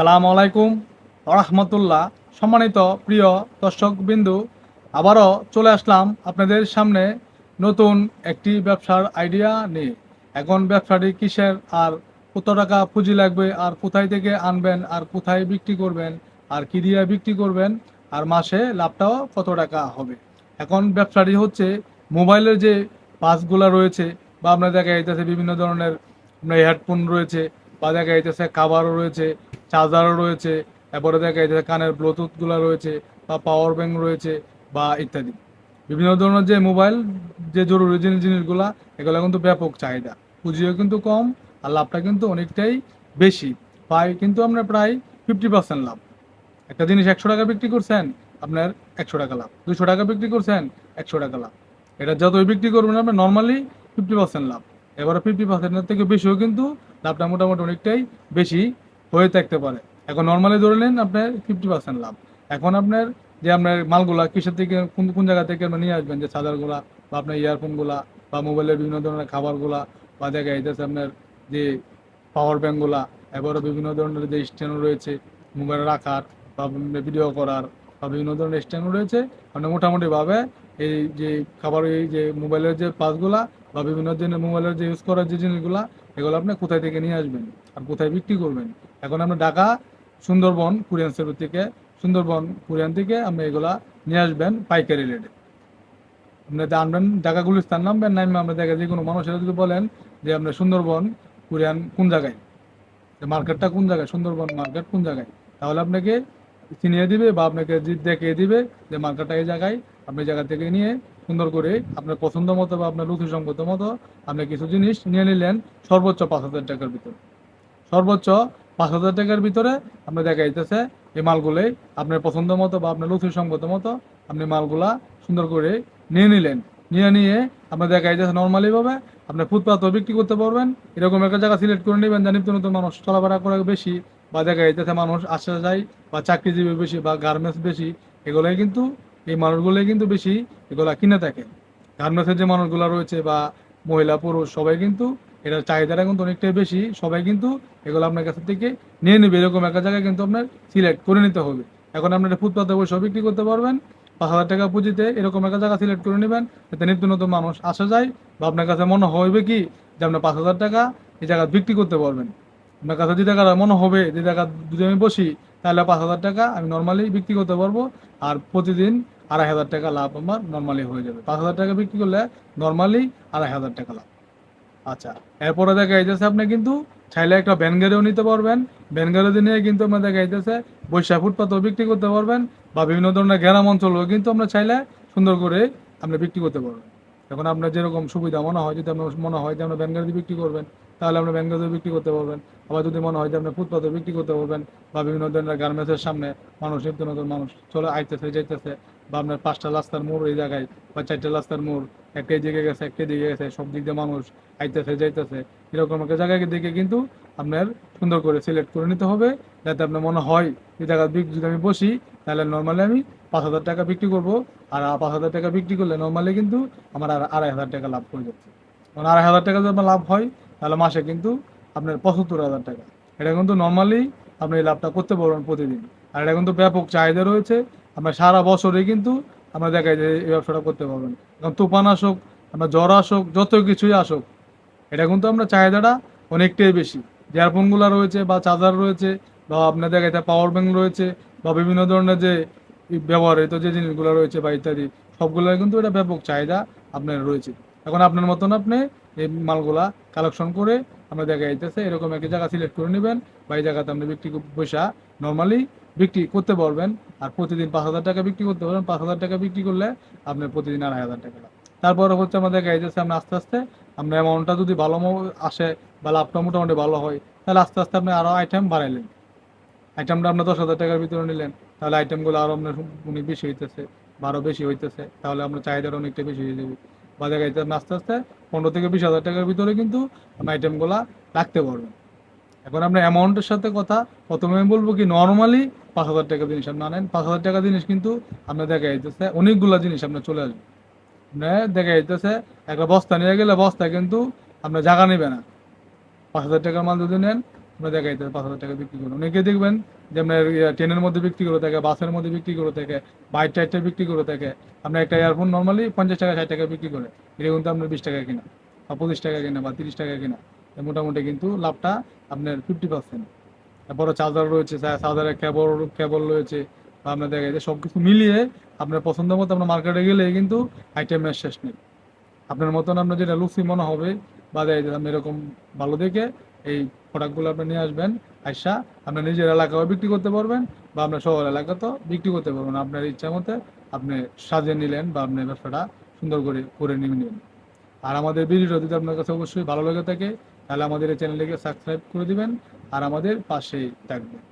সালাম আলাইকুম, রহমতুল্লাহ। সম্মানিত প্রিয় দর্শক বিন্দু আবারও চলে আসলাম আপনাদের সামনে নতুন একটি ব্যবসার আইডিয়া নিয়ে। এখন ব্যবসাটি কিসের আর কত টাকা পুঁজি লাগবে, আর কোথায় থেকে আনবেন, আর কোথায় বিক্রি করবেন, আর কি দিয়ে বিক্রি করবেন, আর মাসে লাভটাও কত টাকা হবে। এখন ব্যবসাটি হচ্ছে মোবাইলের যে পাসগুলো রয়েছে, বা আপনার দেখা যাইতেছে বিভিন্ন ধরনের হেডফোন রয়েছে, বা দেখা যাইতেছে কাভারও রয়েছে চার্জারও রয়েছে এরপরে দেখা যাইতেছে কানের ব্লুটুথগুলো রয়েছে বা পাওয়ার ব্যাংক রয়েছে বা ইত্যাদি। বিভিন্ন ধরনের যে মোবাইল যে জরুরি জিনিস, জিনিসগুলা, এগুলো কিন্তু ব্যাপক চাহিদা। পুঁজিও কিন্তু কম আর লাভটা কিন্তু অনেকটাই বেশি। প্রায় কিন্তু আপনার প্রায় ফিফটি পার্সেন্ট লাভ। একটা জিনিস একশো টাকা বিক্রি করছেন, আপনার একশো টাকা লাভ। দুশো টাকা বিক্রি করছেন, একশো টাকা লাভ। এটা যতই বিক্রি করবেন আপনার নর্মালি ফিফটি পার্সেন্ট লাভ। এবারে ফিফটি পার্সেন্টের থেকে বেশিও কিন্তু লাভটা মোটামুটি অনেকটাই বেশি। হয়ে থাকতে পারে। এখন নর্মালি ধরে নেন আপনার ফিফটি পার্সেন্ট লাভ। এখন আপনার যে আপনার মালগুলা কিসের থেকে, কোন কোন জায়গা থেকে আপনার নিয়ে আসবেন? যে চার্জারগুলা বা আপনার ইয়ারফোনগুলা বা মোবাইলের বিভিন্ন ধরনের খাবারগুলা বা দেখা যাইতেছে আপনার যে পাওয়ার ব্যাঙ্কগুলা এবারও বিভিন্ন ধরনের যে স্ট্যান্ড রয়েছে, মোবাইল রাখার বা ভিডিও করার বা বিভিন্ন ধরনের স্ট্যান্ড রয়েছে মানে মোটামুটিভাবে এই যে খাবার এই যে মোবাইলের যে পাসগুলা বা বিভিন্ন ধরনের মোবাইলের যে ইউজ করার যে জিনিসগুলা এগুলো আপনি কোথায় থেকে নিয়ে আসবেন? আর কোথায় বিক্রি করবেন? এখন আপনি ঢাকা, সুন্দরবন, কুরিয়ান সেলুর থেকে, সুন্দরবন, কুরিয়ান থেকে আপনি এগুলা নিয়ে আসবেন পাইকারি রেটে। আপনি আনবেন, ঢাকা গুলিস্তান নামবেন নামবে আমরা দেখা যে কোনো মানুষের যদি বলেন যে আপনি সুন্দরবন, কুরিয়ান কোন জায়গায়? মার্কেটটা কোন জায়গায়? সুন্দরবন মার্কেট কোন জায়গায়? তাহলে আপনাকে চিনিয়ে দিবে বা আপনাকে দেখিয়ে দিবে যে মার্কেটটা এই জায়গায়, আপনি জায়গা থেকে নিয়ে সুন্দর করে আপনার পছন্দ মতো বা আপনার লুথি সম্মত মতো আপনি কিছু জিনিস নিয়ে নিলেন সর্বোচ্চ পাঁচ হাজার টাকার ভিতরে। সর্বোচ্চ পাঁচ হাজার টাকার ভিতরে আপনি দেখা যাইতেছে এই মালগুলোই আপনার পছন্দ মতো বা আপনার লুথি সম্মত মতো আপনি মালগুলা সুন্দর করে নিয়ে নিলেন। নিয়ে নিয়ে আপনি দেখা যাইতেছে নর্মালিভাবে আপনি ফুটপাথও বিক্রি করতে পারবেন, এরকম একটা জায়গা সিলেক্ট করে নেবেন যা নিত্য নতুন মানুষ চলাফেরা করে বেশি বা দেখা যাইতেছে মানুষ আসা যায় বা চাকরিজীবী বেশি বা গার্মেন্টস বেশি, এগুলোই কিন্তু এই মানুষগুলোই কিন্তু বেশি এগুলা কিনে থাকে। গার্মেন্টসের যে মানুষগুলো রয়েছে বা মহিলা, পুরুষ, সবাই কিন্তু এটার চাহিদাটা কিন্তু অনেকটাই বেশি। সবাই কিন্তু এগুলো আপনার কাছ থেকে নিয়ে নেবে। এরকম একটা জায়গায় কিন্তু আপনার সিলেক্ট করে নিতে হবে। এখন আপনার ফুটপাতে বসে বিক্রি করতে পারবেন। পাঁচ হাজার টাকা পুঁজিতে এরকম একটা জায়গা সিলেক্ট করে নেবেন যাতে নিত্য নতুন মানুষ আসা যায় বা আপনার কাছে মনে হবে কি যে আপনার পাঁচ হাজার টাকা এই জায়গা বিক্রি করতে পারবেন। আপনার কাছে যে টাকা মনে হবে, যে টাকা যদি আমি বসি তাহলে পাঁচ হাজার টাকা আমি নর্মালি বিক্রি করতে পারব আর প্রতিদিন আড়াই হাজার টাকা লাভ আমার নর্মালি হয়ে যাবে। পাঁচ হাজার টাকা বিক্রি করলে নর্মালি আড়াই হাজার টাকা লাভ। আচ্ছা এরপরে দেখা যাইতেছে আপনি কিন্তু চাইলে একটা ভ্যান নিতে পারবেন। ভ্যান গাড়ি নিয়ে কিন্তু আপনার দেখা যাইতেছে বৈশা ফুটপাতও বিক্রি করতে পারবেন বা বিভিন্ন ধরনের গ্রাম অঞ্চলও কিন্তু আমরা চাইলে সুন্দর করে আপনি বিক্রি করতে পারবেন। এখন আপনার যেরকম সুবিধা, মনে হয় যদি আপনার, মনে হয় যে আপনার গাড়ি বিক্রি করবেন, তাহলে আপনি ভ্যান গাড়িও বিক্রি করতে পারবেন। আবার যদি মনে হয় যে আপনি ফুটপাতও বিক্রি করতে পারবেন বা বিভিন্ন ধরনের গার্মেন্টসের সামনে মানুষ নিত্য নতুন মানুষ চলে আইতেছে, যাইতেছে বা আপনার পাঁচটা রাস্তার মোড় এই জায়গায় বা চারটা রাস্তার মোড় একটা দিকে গেছে একটা দিকে গেছে, সব দিক দিয়ে মানুষ আইতেছে, যাইতেছে। এরকম একটা জায়গায় দিকে কিন্তু আপনার সুন্দর করে সিলেক্ট করে নিতে হবে, যাতে আপনার মনে হয় এই জায়গা যদি আমি বসি, তাহলে নর্মালি আমি পাঁচ হাজার টাকা বিক্রি করব, আর পাঁচ হাজার টাকা বিক্রি করলে নর্মালি কিন্তু আমার আর আড়াই হাজার টাকা লাভ হয়ে যাচ্ছে। কারণ আড়াই হাজার টাকা যদি আমার লাভ হয়, তাহলে মাসে কিন্তু আপনার পঁচাত্তর হাজার টাকা। এটা কিন্তু নর্মালি আপনি এই লাভটা করতে পারবেন প্রতিদিন। আর এটা কিন্তু ব্যাপক চাহিদা রয়েছে। আপনার সারা বছরে কিন্তু আমরা দেখাই যে এই ব্যবসাটা করতে পারবেন। কারণ তুফান আসুক, আপনার জ্বর আসুক, যত কিছুই আসুক, এটা কিন্তু আমরা চাহিদাটা অনেকটাই বেশি। ইয়ারফোনগুলো রয়েছে বা চার্জার রয়েছে, বা আপনার দেখাইতে পাওয়ার ব্যাংক রয়েছে, বা বিভিন্ন ধরনের যে ব্যবহৃত যে জিনিসগুলো রয়েছে বা ইত্যাদি সবগুলোর কিন্তু এটা ব্যাপক চাহিদা আপনার রয়েছে। এখন আপনার মতন আপনি এই মালগুলা কালেকশন করে আমরা দেখা যাইতেছে এরকম একটা জায়গা সিলেক্ট করে নেবেন বা এই জায়গাতে আপনি বিক্রি পয়সা নর্মালি বিক্রি করতে পারবেন আর প্রতিদিন পাঁচ হাজার টাকা বিক্রি করতে পারবেন। পাঁচ হাজার টাকা বিক্রি করলে আপনার প্রতিদিন আড়াই হাজার টাকা তারপরে হচ্ছে আমাদের দেখা যাইতেছে আমরা আস্তে আস্তে আমরা অ্যামাউন্টটা যদি ভালো আসে বা লাভটা মোটামুটি ভালো হয়, তাহলে আস্তে আস্তে আপনি আরও আইটেম বাড়াইলেন। আইটেমটা আপনার দশ হাজার টাকার ভিতরে নিলেন। তাহলে আইটেমগুলো আরও আপনার অনেক বেশি হইতেছে বা আরও বেশি হইতেছে, তাহলে আপনার চাহিদাটা অনেকটা বেশি হয়ে যাবে। বা দেখা যাইতে আপনি আস্তে আস্তে পনেরো থেকে বিশ হাজার টাকার ভিতরে কিন্তু আইটেমগুলো রাখতে পারবেন এখন আপনার অ্যামাউন্টের সাথে কথা, প্রথমে আমি বলব কি নর্মালি পাঁচ হাজার টাকা জিনিস আপনি আনেন, পাঁচ হাজার টাকা জিনিস কিন্তু আপনার দেখা যাইতেছে অনেকগুলো জিনিস আপনার চলে আসবে। আপনার দেখা যাইতেছে একটা বস্তা নিয়ে গেলে বস্তা কিন্তু আপনার জায়গা নেবে না। পাঁচ হাজার টাকার মাল যদি নেন দেখা যাচ্ছে পাঁচ হাজার টাকা বিক্রি করি অনেকে দেখবেন যে আপনার ট্রেনের মধ্যে বিক্রি করে থাকে, বাসের মধ্যে বিক্রি করে থাকে বাইক টাইটটা বিক্রি করে থাকে। আপনার একটা ইয়ারফোন নর্মালি পঞ্চাশ টাকা, ষাট টাকা বিক্রি করে। এটা কিন্তু আপনার বিশ টাকা কিনা, বা পঁচিশ টাকা কিনা, বা তিরিশ টাকা কিনা। মোটামুটি কিন্তু লাভটা আপনার ফিফটি পার্সেন্ট তারপরে চার্জার রয়েছে চার্জারের কেবল কেবল রয়েছে, বা আপনার দেখা যাচ্ছে সব কিছু মিলিয়ে আপনার পছন্দ মতো আপনার মার্কেটে গেলে কিন্তু আইটেমের শেষ নেই। আপনার মতন আপনার যেটা লুচি মনে হবে, বা দেখা আপনি এরকম ভালো দেখে এই প্রোডাক্টগুলো আপনি নিয়ে আসবেন, আইসা আপনার নিজের এলাকাও বিক্রি করতে পারবেন বা আপনার শহর এলাকাতেও বিক্রি করতে পারবেন। আপনার ইচ্ছা মতে আপনি সাজিয়ে নিলেন বা আপনি ব্যবসাটা সুন্দর করে করে নিয়ে নিলেন। আর আমাদের ভিডিও যদি আপনার কাছে অবশ্যই ভালো লেগে থাকে, তাহলে আমাদের এই চ্যানেলটিকে সাবস্ক্রাইব করে দিবেন আর আমাদের পাশেই থাকবেন।